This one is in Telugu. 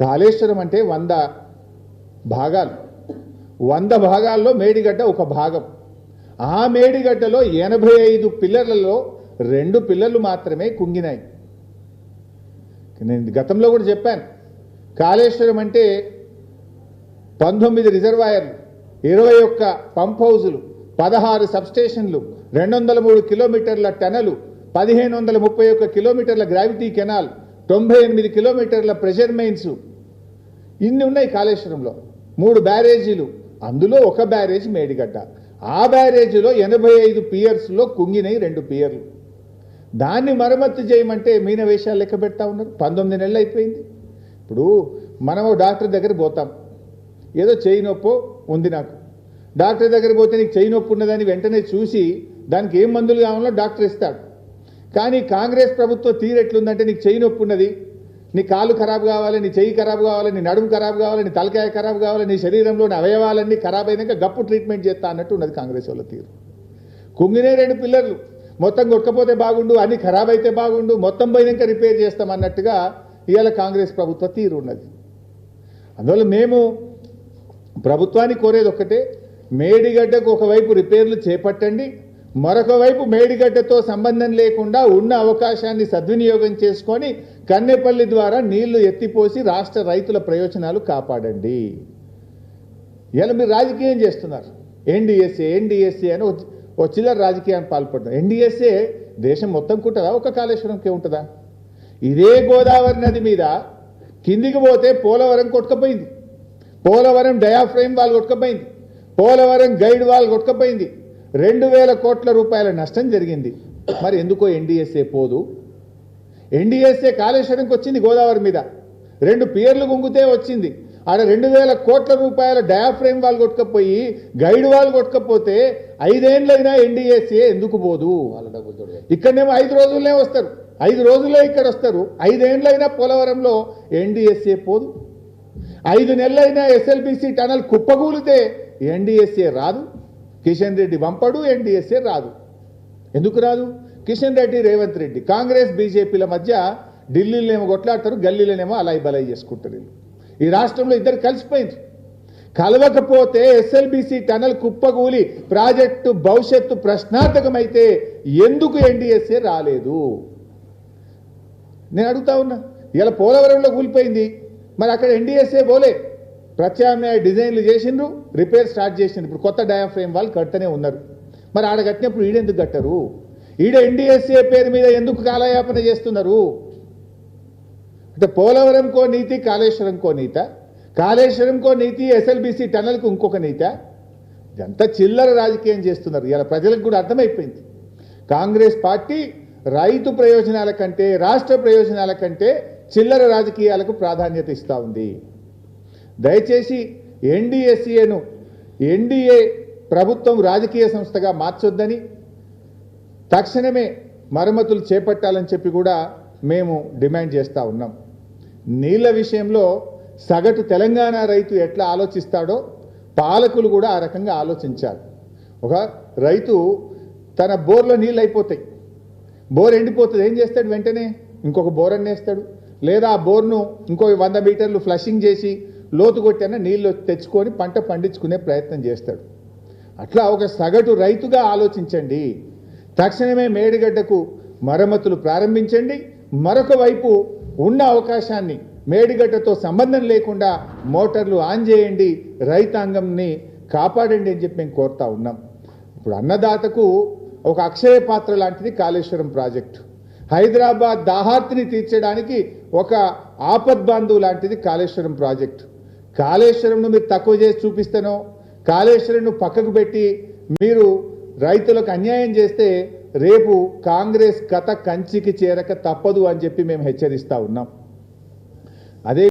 కాళేశ్వరం అంటే వంద భాగాలు. వంద భాగాల్లో మేడిగడ్డ ఒక భాగం. ఆ మేడిగడ్డలో ఎనభై ఐదు పిల్లర్లలో రెండు పిల్లర్లు మాత్రమే కుంగినాయి. నేను గతంలో కూడా చెప్పాను కాళేశ్వరం అంటే పంతొమ్మిది రిజర్వాయర్లు ఇరవై ఒక్క పంప్ హౌజులు పదహారు సబ్స్టేషన్లు రెండు వందల మూడు కిలోమీటర్ల టనలు పదిహేను వందల ముప్పై ఒక్క కిలోమీటర్ల గ్రావిటీ కెనాల్ తొంభై ఎనిమిది కిలోమీటర్ల ప్రెషర్ మెయిన్స్ ఇన్ని ఉన్నాయి కాళేశ్వరంలో. మూడు బ్యారేజీలు. అందులో ఒక బ్యారేజ్ మేడిగడ్డ. ఆ బ్యారేజీలో ఎనభై ఐదు పియర్స్లో కుంగినాయి రెండు పియర్లు. దాన్ని మరమ్మత్తు చేయమంటే మీన వేషాలు లెక్క పెడతా ఉన్నారు. పంతొమ్మిది నెలలు అయిపోయింది. ఇప్పుడు మనం డాక్టర్ దగ్గర పోతాం. ఏదో చేయి నొప్పో ఉంది నాకు. డాక్టర్ దగ్గర పోతే నీకు చేయి నొప్పి ఉన్నదని వెంటనే చూసి దానికి ఏం మందులు కావాలో డాక్టర్ ఇస్తాడు. కానీ కాంగ్రెస్ ప్రభుత్వం తీరెట్లుందంటే నీకు చేయి నొప్పి ఉన్నది. నీ కాలు ఖరాబ్ కావాలి నీ చెయ్యి ఖరాబ్ కావాలి నీ నడుము ఖరాబ్ కావాలి నీ తలకాయ ఖరాబ్ కావాలి నీ శరీరంలోని అవయవాలన్నీ ఖరాబ్ అయినాక గప్పు ట్రీట్మెంట్ చేస్తా అన్నట్టు ఉన్నది కాంగ్రెస్ వాళ్ళ తీరు. కుంగినే రెండు పిల్లర్లు మొత్తం కొట్టకపోతే బాగుండు అన్ని ఖరాబ్ అయితే బాగుండు మొత్తం పోయినాక రిపేర్ చేస్తాం అన్నట్టుగా ఇవాళ కాంగ్రెస్ ప్రభుత్వ తీరు ఉన్నది. అందువల్ల మేము ప్రభుత్వాన్ని కోరేది ఒక్కటే మేడిగడ్డకు ఒకవైపు రిపేర్లు చేపట్టండి మరొక వైపు మేడిగడ్డతో సంబంధం లేకుండా ఉన్న అవకాశాన్ని సద్వినియోగం చేసుకొని కన్నెపల్లి ద్వారా నీళ్ళు ఎత్తిపోసి రాష్ట్ర రైతుల ప్రయోజనాలు కాపాడండి. ఇలా మీరు రాజకీయం చేస్తున్నారు. ఎన్డీఎస్ఏ ఎన్డీఎస్ఏ అని ఒక- చిల్లర రాజకీయాన్ని పాల్పడుతున్నారు. ఎన్డీఎస్ఏ దేశం మొత్తం ఉంటుందా ఒక కాళేశ్వరంకే ఉంటుందా? ఇదే గోదావరి నది మీద కిందికి పోతే పోలవరం కొట్టుకపోయింది. పోలవరం డయాఫ్రేమ్ వాళ్ళు కొట్టుకపోయింది. పోలవరం గైడ్ వాళ్ళు కొట్టుకపోయింది. రెండు వేల కోట్ల రూపాయల నష్టం జరిగింది. మరి ఎందుకో ఎన్డీఎస్ఏ పోదు? ఎన్డీఎస్ఏ కాళేశ్వరంకి వచ్చింది గోదావరి మీద. రెండు పియర్లు గుంగితే వచ్చింది. ఆడ రెండు వేల కోట్ల రూపాయల డయాఫ్రేమ్ వాల్ కొట్టుకపోయి గైడ్ వాల్ కొట్టుకపోతే ఐదేండ్లైనా ఎన్డీఎస్ఏ ఎందుకు పోదు? వాళ్ళ డబ్బులతో ఇక్కడనేమో ఐదు రోజుల్లో వస్తారు. ఐదు రోజుల్లో ఇక్కడ వస్తారు. ఐదేండ్లైనా పోలవరంలో ఎన్డీఎస్ఏ పోదు. ఐదు నెలలైనా ఎస్ఎల్బిసి టనల్ కుప్పగూలితే ఎన్డీఎస్ఏ రాదు. కిషన్ రెడ్డి పంపడు ఎన్డీఎస్ఏ రాదు. ఎందుకు రాదు? కిషన్ రెడ్డి రేవంత్ రెడ్డి కాంగ్రెస్ బీజేపీల మధ్య ఢిల్లీలోనేమో కొట్లాడతారు గల్లీలోనేమో అలాయి బలాయి చేసుకుంటారు వీళ్ళు. ఈ రాష్ట్రంలో ఇద్దరు కలిసిపోయింది కలవకపోతే ఎస్ఎల్బిసి టనల్ కుప్పగూలి ప్రాజెక్టు భవిష్యత్తు ప్రశ్నార్థకమైతే ఎందుకు ఎన్డీఎస్ఏ రాలేదు? నేను అడుగుతా ఉన్నా. ఇలా పోలవరంలో కూలిపోయింది. మరి అక్కడ ఎన్డీఎస్ఏ పోలే. ప్రత్యామ్నాయ డిజైన్లు చేసిండ్రు రిపేర్ స్టార్ట్ చేసిండ్రు. ఇప్పుడు కొత్త డయాఫ్రేమ్ వాళ్ళు కడుతూనే ఉన్నారు. మరి ఆడ కట్టినప్పుడు ఈడెందుకు కట్టరు? ఈడ ఎన్డీఎస్ఏ పేరు మీద ఎందుకు కాలయాపన చేస్తున్నారు? అంటే పోలవరం కో నీతి కాళేశ్వరం కో నీత. కాళేశ్వరం కో నీతి ఎస్ఎల్బిసి టనల్కు ఇంకొక నీత. ఇదంతా చిల్లర రాజకీయం చేస్తున్నారు. ఇలా ప్రజలకు కూడా అర్థమైపోయింది. కాంగ్రెస్ పార్టీ రైతు ప్రయోజనాల కంటే రాష్ట్ర ప్రయోజనాల కంటే చిల్లర రాజకీయాలకు ప్రాధాన్యత ఇస్తూ ఉంది. దయచేసి ఎన్డీఎస్ఏను ఎన్డీఏ ప్రభుత్వం రాజకీయ సంస్థగా మార్చొద్దని తక్షణమే మరమ్మతులు చేపట్టాలని చెప్పి కూడా మేము డిమాండ్ చేస్తూ ఉన్నాం. నీళ్ళ విషయంలో సగటు తెలంగాణ రైతు ఎట్లా ఆలోచిస్తాడో పాలకులు కూడా ఆ రకంగా ఆలోచించాలి. ఒక రైతు తన బోర్లో నీళ్ళు అయిపోతాయి. బోర్ ఎండిపోతుంది. ఏం చేస్తాడు వెంటనే? ఇంకొక బోర్ అన్నేస్తాడు. లేదా ఆ బోర్ను ఇంకో వంద మీటర్లు ఫ్లషింగ్ చేసి లోతు కొట్టిన నీళ్ళు తెచ్చుకొని పంట పండించుకునే ప్రయత్నం చేస్తాడు. అట్లా ఒక సగటు రైతుగా ఆలోచించండి. తక్షణమే మేడిగడ్డకు మరమ్మతులు ప్రారంభించండి. మరొక వైపు ఉన్న అవకాశాన్ని మేడిగడ్డతో సంబంధం లేకుండా మోటార్లు ఆన్ చేయండి. రైతాంగంని కాపాడండి అని చెప్పి మేము కోరుతా ఉన్నాం. ఇప్పుడు అన్నదాతకు ఒక అక్షయ పాత్ర లాంటిది కాళేశ్వరం ప్రాజెక్టు. హైదరాబాద్ దాహార్తిని తీర్చడానికి ఒక ఆపద్బాంధువు లాంటిది కాళేశ్వరం ప్రాజెక్టు. కాళేశ్వరంను మీరు తక్కువ చేసి చూపిస్తేనో కాళేశ్వరంను పక్కకు పెట్టి మీరు రైతులకు అన్యాయం చేస్తే రేపు కాంగ్రెస్ కథ కంచికి చేరక తప్పదు అని చెప్పి మేము హెచ్చరిస్తా ఉన్నాం. అదే